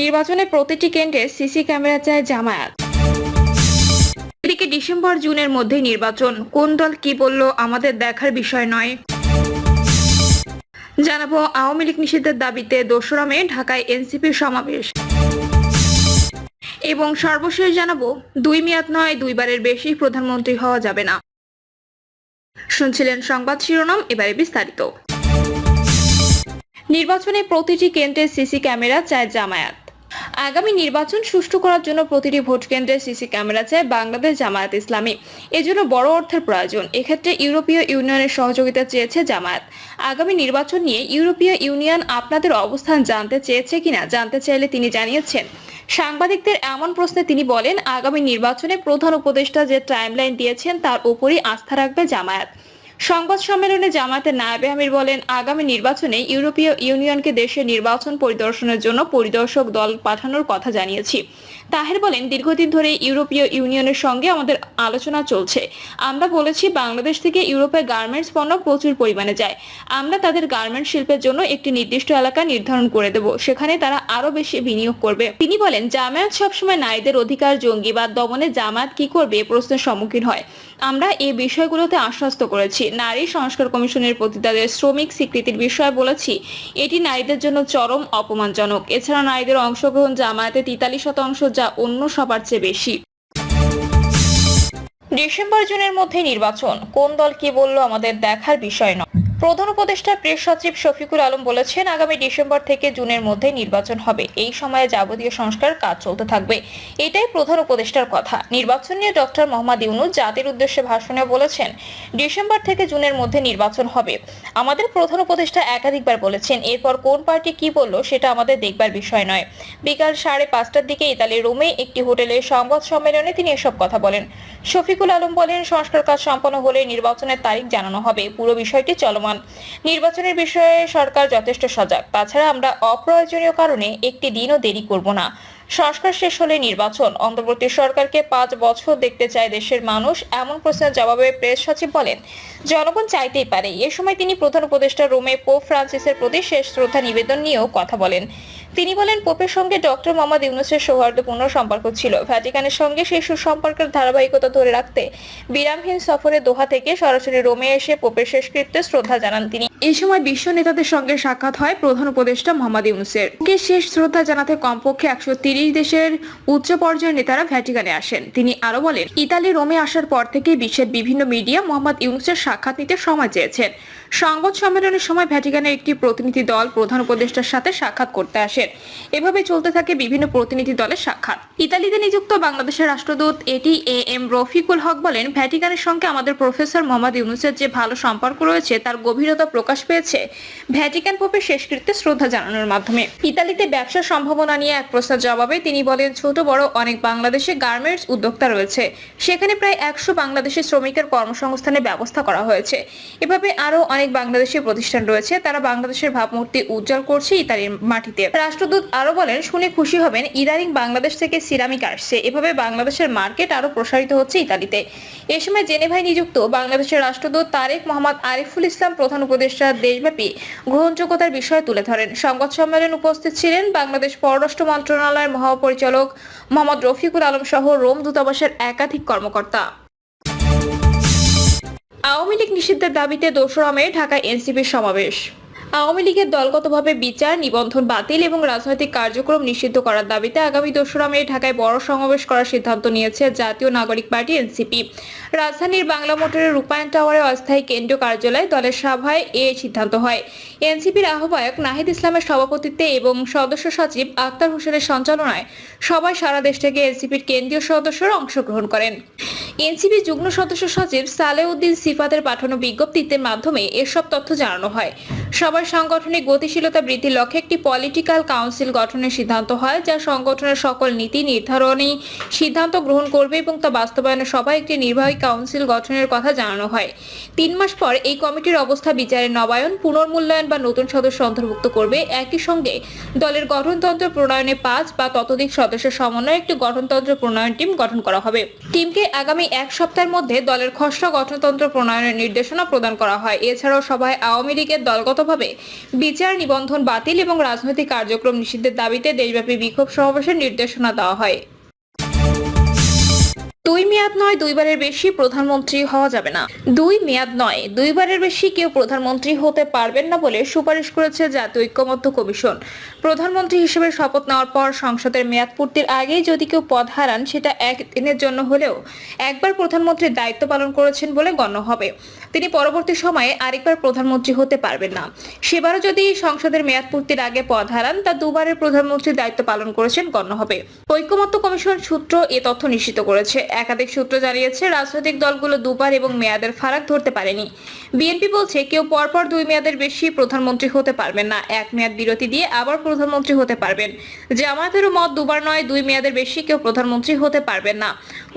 নির্বাচনে প্রতিটি কেন্দ্রে সিসি ক্যামেরা চায় জামায়াত। এদিকে ডিসেম্বর জুনের মধ্যে নির্বাচন। কোন দল কি বলল আমাদের দেখার বিষয় নয়। জানাব, আওয়ামী লীগ নিষিদ্ধের দাবিতে দোসরা মে ঢাকায় এনসিপির সমাবেশ। এবং সর্বশেষ জানাব, দুই মেয়াদ নয়, দুইবারের বেশি প্রধানমন্ত্রী হওয়া যাবে না। শুনছিলেন সংবাদ শিরোনাম, এবারে বিস্তারিত। নির্বাচনে প্রতিটি কেন্দ্রে সিসি ক্যামেরা চায় জামায়াত। আগামী নির্বাচন সুষ্ঠু করার জন্য প্রতিটি ভোট কেন্দ্রে সিসি ক্যামেরা চায় বাংলাদেশ জামায়াত ইসলামী। এজন্য বড় অর্থের প্রয়োজন। এক্ষেত্রে ইউরোপীয় ইউনিয়নের সহযোগিতা চেয়েছে জামায়াত। আগামী নির্বাচন নিয়ে ইউরোপীয় ইউনিয়ন আপনাদের অবস্থান জানতে চেয়েছে কিনা জানতে চাইলে তিনি জানিয়েছেন। সাংবাদিকদের এমন প্রশ্নে তিনি বলেন, আগামী নির্বাচনে প্রধান উপদেষ্টা যে টাইমলাইন দিয়েছেন তার উপরই আস্থা রাখবে জামায়াত। সংবাদ সম্মেলনে জামায়াতের নায়েবে আমির বলেন, আগামী নির্বাচনে ইউরোপীয় ইউনিয়নকে দেশের নির্বাচন পরিদর্শনের জন্য পরিদর্শক দল পাঠানোর কথা জানিয়েছি। তাহের বলেন, দীর্ঘদিন ধরে ইউরোপীয় ইউনিয়নের সঙ্গে আমাদের আলোচনা চলছে। আমরা বলেছি, বাংলাদেশ থেকে ইউরোপে গার্মেন্টস পণ্য প্রচুর পরিমাণে যায়। আমরা তাদের গার্মেন্টস শিল্পের জন্য একটি নির্দিষ্ট এলাকা নির্ধারণ করে দেব, সেখানে তারা আরও বেশি বিনিয়োগ করবে। তিনি বলেন, জামায়াত সবসময় নারীদের অধিকার, জঙ্গিবাদ, দমনে জামায়াত কি করবে এ প্রশ্নের সম্মুখীন হয়। আমরা এই বিষয়গুলোতে আশ্বস্ত করেছি। নারী সংস্কার কমিশনের প্রতি তাদের শ্রমিক স্বীকৃতির বিষয়ে বলেছি, এটি নারীদের জন্য চরম অপমানজনক। এছাড়া নারীদের অংশগ্রহণ জামায়াতে তিতাল্লিশ শতাংশ যা অন্য সবার চেয়ে বেশি। ডিসেম্বর জুনের মধ্যে নির্বাচন। কোন দল কি বলল আমাদের দেখার বিষয় নয়। প্রধান উপদেষ্টা প্রেস সচিব শফিকুল আলম বলেছেন, আগামী ডিসেম্বর থেকে জুনের মধ্যে নির্বাচন হবে। এই সময়ে যাবতীয় সংস্কার কাজ চলতে থাকবে। এটাই প্রধান উপদেষ্টার কথা। নির্বাচন নিয়ে ডক্টর মোহাম্মদ ইউনুস জাতির উদ্দেশ্যে ভাষণে বলেছেন, ডিসেম্বর থেকে জুনের মধ্যে নির্বাচন হবে। আমাদের প্রধান উপদেষ্টা একাধিকবার বলেছেন, এরপর কোন পার্টি কি বলল সেটা আমাদের দেখবার বিষয় নয়। বিকাল সাড়ে পাঁচটার দিকে ইতালির রোমে একটি হোটেলে সংবাদ সম্মেলনে তিনি এসব কথা বলেন। শফিকুল আলম বলেন, সংস্কার কাজ সম্পন্ন হলে নির্বাচনের তারিখ জানানো হবে। পুরো বিষয়টি চলমান নির্বাচনের বিষয়ে সরকার যথেষ্ট সজাগ। তাছাড়া আমরা অপ্রয়োজনীয় কারণে একটি দিনও দেরি করব না। সংস্কার শেষ হলে নির্বাচন। অন্তর্বর্তী সরকারকে পাঁচ বছর দেখতে চায় দেশের মানুষ, এমন প্রশ্নের জবাবে প্রেস সচিব বলেন, জনগণ চাইতেই পারে। এ সময় তিনি প্রধান উপদেষ্টা রোমে পোপ ফ্রান্সিসের প্রতি শেষ শ্রদ্ধা নিবেদন নিয়েও কথা বলেন। তিনি বলেন, পোপের সঙ্গে ডক্টর মোহাম্মদ ইউনুসের সৌহার্দ্যপূর্ণ সম্পর্ক ছিল। ভ্যাটিকানের সঙ্গে সেই সুসম্পর্কের ধারাবাহিকতা ধরে রাখতে বিরামহীন সফরে দোহা থেকে সরাসরি রোমে এসে পোপের শেষকৃত্যে শ্রদ্ধা জানান তিনি। এই সময় বিশ্ব নেতাদের সঙ্গে সাক্ষাৎ হয় প্রধান উপদেষ্টা মোহাম্মদ ইউনুসের। কে শেষ শ্রদ্ধা জানাতে কমপক্ষে একশো দেশের উচ্চ পর্যায়ের নেতারা ভ্যাটিকানে আসেন। তিনি আরও বলেন, ইতালি রোমে আসার পর থেকে বিশ্বের বিভিন্ন মিডিয়া মোহাম্মদ ইউনুসের সাক্ষাৎ নিতে সময় চেয়েছেন। সংবাদ সম্মেলনের সময় ভ্যাটিকানের একটি প্রতিনিধি দল প্রধান উপদেষ্টার সাথে সাক্ষাৎ করতে আসেন এভাবে চলতে থাকে বিভিন্ন প্রতিনিধি দলের সাক্ষাৎ। ইতালিতে নিযুক্ত বাংলাদেশের রাষ্ট্রদূত এটি এ এম রফিকুল হক বলেন, ভ্যাটিকানের সঙ্গে আমাদের প্রফেসর মোহাম্মদ ইউনুসের যে ভালো সম্পর্ক রয়েছে, তার গভীরতা প্রকাশ পেয়েছে। ভ্যাটিকান পোপের শেষকৃত্যে শ্রদ্ধা জানানোর মাধ্যমে। ইতালিতে ব্যবসার সম্ভাবনা নিয়ে এক প্রশ্নের জবাবে তিনি বলেন, ছোট, বড় অনেক বাংলাদেশে গার্মেন্টস উদ্যোক্তা রয়েছে। সেখানে প্রায় একশো বাংলাদেশি শ্রমিকের কর্মসংস্থানের ব্যবস্থা করা হয়েছে। এভাবে আরও অনেক বাংলাদেশি প্রতিষ্ঠান রয়েছে। তারা বাংলাদেশের ভাবমূর্তি উজ্জ্বল করছে ইতালির মাটিতে। রাষ্ট্রদূত আরও বলেন, শুনে খুশি হবেন, ইদানিং বাংলাদেশ থেকে সিরামিক আসছে। এভাবে বাংলাদেশের মার্কেট আরও প্রসারিত হচ্ছে ইতালিতে। এ সময় জেনেভায় নিযুক্ত বাংলাদেশের রাষ্ট্রদূত তারেক মোহাম্মদ আরিফুল ইসলাম প্রধান উপদেষ্টা দেশব্যাপী গ্রহণযোগ্যতার বিষয় তুলে ধরেন। সংবাদ সম্মেলনে উপস্থিত ছিলেন বাংলাদেশ পররাষ্ট্র মন্ত্রণালয়ের মহাপরিচালক মোহাম্মদ রফিকুল আলম সহ রোম দূতাবাসের একাধিক কর্মকর্তা। আওয়ামী লীগ নিষিদ্ধের দাবিতে দোসরা মে ঢাকায় এনসিপির সমাবেশ। আওয়ামী লীগের দলগতভাবে বিচার, নিবন্ধন বাতিল এবং রাজনৈতিক কার্যক্রম নিষিদ্ধ করার দাবিতে আগামী দোসরা মে ঢাকায় বড় সমাবেশ করার সিদ্ধান্ত নিয়েছে জাতীয় নাগরিক পার্টি এনসিপি। রাজধানীর বাংলা মোটরের রূপায়ণ টাওয়ারে অস্থায়ী কেন্দ্রীয় কার্যালয়ে দলের সভায় এ সিদ্ধান্ত হয়। এনসিপির আহ্বায়ক নাহিদ ইসলামের সভাপতিত্বে এবং সদস্য সচিব আক্তার হোসেনের সঞ্চালনায় সবাই সারা দেশ থেকে এনসিপির কেন্দ্রীয় সদস্যরা অংশগ্রহণ করেন। এনসিপি যুগ্ম সদস্য সচিব সালেউদ্দিন সিফাতের পাঠানো বিজ্ঞপ্তিতে মাধ্যমে এসব তথ্য জানানো হয়। সবার সাংগঠনিক গতিশীলতা বৃদ্ধির লক্ষ্যে একটি পলিটিক্যাল কাউন্সিল গঠনের সিদ্ধান্ত হয়, যা সংগঠনের সকল নীতি নির্ধারণী সিদ্ধান্ত গ্রহণ করবে এবং তা বাস্তবায়নে সবাই একটি নির্বাহী কাউন্সিল গঠনের কথা জানানো হয়। তিন মাস পর এই কমিটির অবস্থা বিচারের নবায়ন, পুনর্মূল্যায়ন বা নতুন সদস্য অন্তর্ভুক্ত করবে। একই সঙ্গে দলের গঠনতন্ত্র প্রণয়নে পাঁচ বা ততোধিক সদস্যের সমন্বয়ে একটি গঠনতন্ত্র প্রণয়ন টিম গঠন করা হবে। টিমকে আগামী এক সপ্তাহের মধ্যে দলের খসড়া গঠনতন্ত্র প্রণয়নের নির্দেশনা প্রদান করা হয়। এছাড়াও সভায় আওয়ামী লীগের দলগতভাবে বিচার নিবন্ধন বাতিল এবং রাজনৈতিক কার্যক্রম নিষিদ্ধের দাবিতে দেশব্যাপী বিক্ষোভ সমাবেশের নির্দেশনা দেওয়া হয়। মেয়াদ নয়, দুইবারের বেশি প্রধানমন্ত্রী হওয়া যাবে না। দুই মেয়াদ নয়, দুইবারের বেশি কেউ প্রধানমন্ত্রী হতে পারবেন না বলে সুপারিশ করেছে জাতীয় ঐক্যমত্য কমিশন। প্রধানমন্ত্রী হিসেবে শপথ নেওয়ার পর সংসদের মেয়াদ পূর্তির আগেই যদি কেউ পদ হারান, সেটা একদিনের জন্য হলেও একবার প্রধানমন্ত্রীর দায়িত্ব পালন করেছেন বলে গণ্য হবে। তিনি পরবর্তী সময়ে আরেকবার প্রধানমন্ত্রী হতে পারবেন না। সেবারও যদি সংসদের মেয়াদ পূর্তির আগে পদ হারান, তা দুবারের প্রধানমন্ত্রীর দায়িত্ব পালন করেছেন গণ্য হবে। ঐক্যমত্য কমিশন সূত্র এ তথ্য নিশ্চিত করেছে। একাধিক সূত্র জানিয়েছে, রাজনৈতিক দলগুলো দুবার এবং মেয়াদের ফারাক ধরতে পারেনি। বিএনপি বলছে, কেউ পরপর দুই মেয়াদের বেশি প্রধানমন্ত্রী হতে পারবেন না। এক মেয়াদ বিরতি দিয়ে আবার প্রধানমন্ত্রী হতে পারবেন। জামায়াতেরও মত, দুবার নয়, দুই মেয়াদের বেশি কেউ প্রধানমন্ত্রী হতে পারবেন না।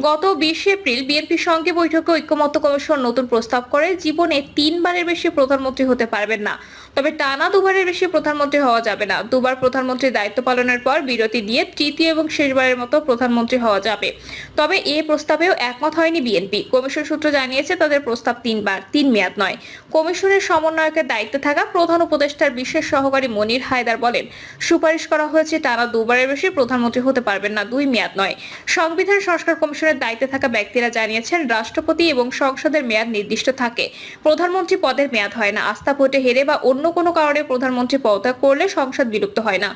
গত বিশে এপ্রিল বিএনপির সঙ্গে বৈঠকে ঐক্যমত্য কমিশন নতুন প্রস্তাব করে জীবনে তিনবারের বেশি প্রধানমন্ত্রী হতে পারবেন না। তবে টানা দুবারের বেশি প্রধানমন্ত্রী হওয়া যাবে না। দুবার প্রধানমন্ত্রীর দায়িত্ব পালনের পর বিরতি দিয়ে তৃতীয় এবং শেষবারের মতো প্রধানমন্ত্রী হওয়া যাবে। তবে এ প্রস্তাবেও একমত হয়নি বিএনপি। কমিশন সূত্র জানিয়েছে, তাদের প্রস্তাব তিনবার, তিন মেয়াদ নয়। কমিশনের সমন্বয়কের দায়িত্বে থাকা প্রধান উপদেষ্টার বিশেষ সহকারী মনির হায়দার বলেন, সুপারিশ করা হয়েছে টানা দুবারের বেশি প্রধানমন্ত্রী হতে পারবেন না, দুই মেয়াদ নয়। সংবিধান সংস্কার কমিশনের দায়িত্বে থাকা ব্যক্তিরা জানিয়েছেন, রাষ্ট্রপতি এবং সংসদের মেয়াদ নির্দিষ্ট থাকে। প্রধানমন্ত্রী পদের মেয়াদ হয় না। আস্থা ভোটে হেরে বা অন্য কোনো কারণে প্রধানমন্ত্রী পদত্যাগ করলে সংসদ বিলুপ্ত হয় না।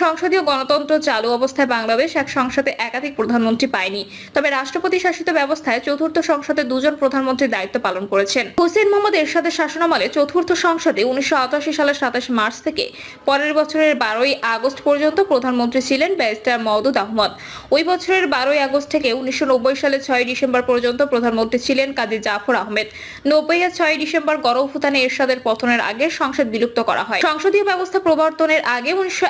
সংসদীয় গণতন্ত্র চালু অবস্থায় বাংলাদেশ এক সংসদে একাধিক প্রধানমন্ত্রী পায়নি। তবে রাষ্ট্রপতি শাসিত ব্যবস্থায় চতুর্থ সংসদে দুজন প্রধানমন্ত্রীর দায়িত্ব পালন করেছেন। হুসেন মোহাম্মদ এরশাদের শাসনামলে চতুর্থ সংসদে উনিশশো সালের সাতাশ মার্চ থেকে পরের বছরের বারোই আগস্ট পর্যন্ত প্রধানমন্ত্রী ছিলেন ব্যারিস্টার মওদুদ আহমদ। ওই বছরের বারোই আগস্ট থেকে উনিশশো সালের ছয় ডিসেম্বর পর্যন্ত প্রধানমন্ত্রী ছিলেন কাজী জাফর আহমেদ। নব্বই আর ছয় ডিসেম্বর গণভূতানে এরশাদের পতনের আগে সংসদ বিলুপ্ত করা হয়। সংসদীয় ব্যবস্থা প্রবর্তনের আগে উনিশশো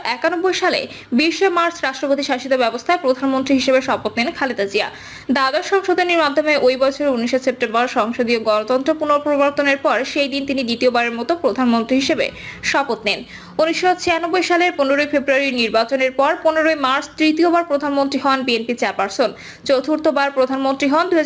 সালে বিশে মার্চ রাষ্ট্রপতি শাসিত ব্যবস্থায় প্রধানমন্ত্রী হিসেবে শপথ নেন খালেদা জিয়া। দ্বাদশ সংশোধনীর মাধ্যমে ওই বছর উনিশে সেপ্টেম্বর সংসদীয় গণতন্ত্র পুনঃপ্রবর্তনের পর সেই দিন তিনি দ্বিতীয়বারের মতো প্রধানমন্ত্রী হিসেবে শপথ নেন। উনিশশো ছিয়ানব্বই সালের পনেরোই ফেব্রুয়ারি নির্বাচনের পর পনেরোই মার্চ তৃতীয়বার প্রধানমন্ত্রী হন বিএনপি চেয়ারপারসন। চতুর্থবার প্রধানমন্ত্রী হন দুই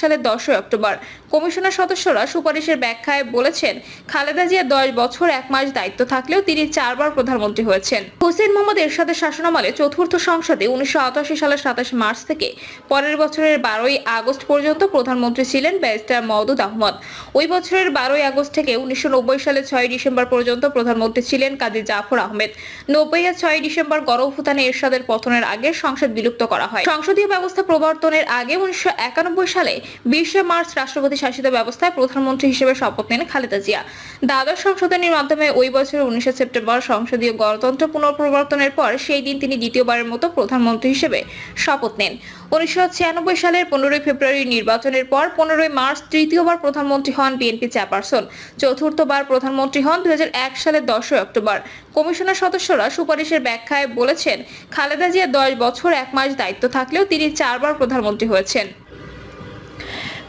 সালের দশই অক্টোবর। কমিশনের সদস্যরা সুপারিশের ব্যাখ্যায় বলেছেন, খালেদা জিয়া দশ বছর এক মাস দায়িত্ব থাকলেও তিনি চারবার প্রধানমন্ত্রী হয়েছেন। হোসেন মোহাম্মদ এরশাদের শাসনামলে চতুর্থ সংসদে উনিশশো সালের সাতাশ মার্চ থেকে পরের বছরের বারোই আগস্ট পর্যন্ত প্রধানমন্ত্রী ছিলেন ব্যারিস্টার মওদুদ আহমদ। ওই বছরের বারোই আগস্ট থেকে উনিশশো সালের ছয় ডিসেম্বর পর্যন্ত প্রধানমন্ত্রী ছিলেন কাজী জাফর আহমেদ। নব্বই আর ছয় ডিসেম্বর গণভূতানে এরশাদের পতনের আগে সংসদ বিলুপ্ত করা হয়। সংসদীয় ব্যবস্থা প্রবর্তনের আগে উনিশশো একানব্বই সালে বিশে মার্চ রাষ্ট্রপতি শাসিত ব্যবস্থায় প্রধানমন্ত্রী হিসেবে শপথ নেন খালেদা জিয়া। দ্বাদশ সংশোধনীর মাধ্যমে ওই বছর উনিশে সেপ্টেম্বর সংসদীয় গণতন্ত্র পুনঃপ্রবর্তনের পর সেই দিন তিনি দ্বিতীয়বারের মতো প্রধানমন্ত্রী হিসেবে শপথ নেন। উনিশশো ছিয়ানব্বই সালের পনেরোই ফেব্রুয়ারি নির্বাচনের পর পনেরোই মার্চ তৃতীয়বার প্রধানমন্ত্রী হন বিএনপি চেয়ারপারসন। চতুর্থবার প্রধানমন্ত্রী হন দুই হাজার এক সালের দশই অক্টোবর। কমিশনের সদস্যরা সুপারিশের ব্যাখ্যায় বলেছেন, খালেদা জিয়া দশ বছর এক মাস দায়িত্ব থাকলেও তিনি চারবার প্রধানমন্ত্রী হয়েছেন।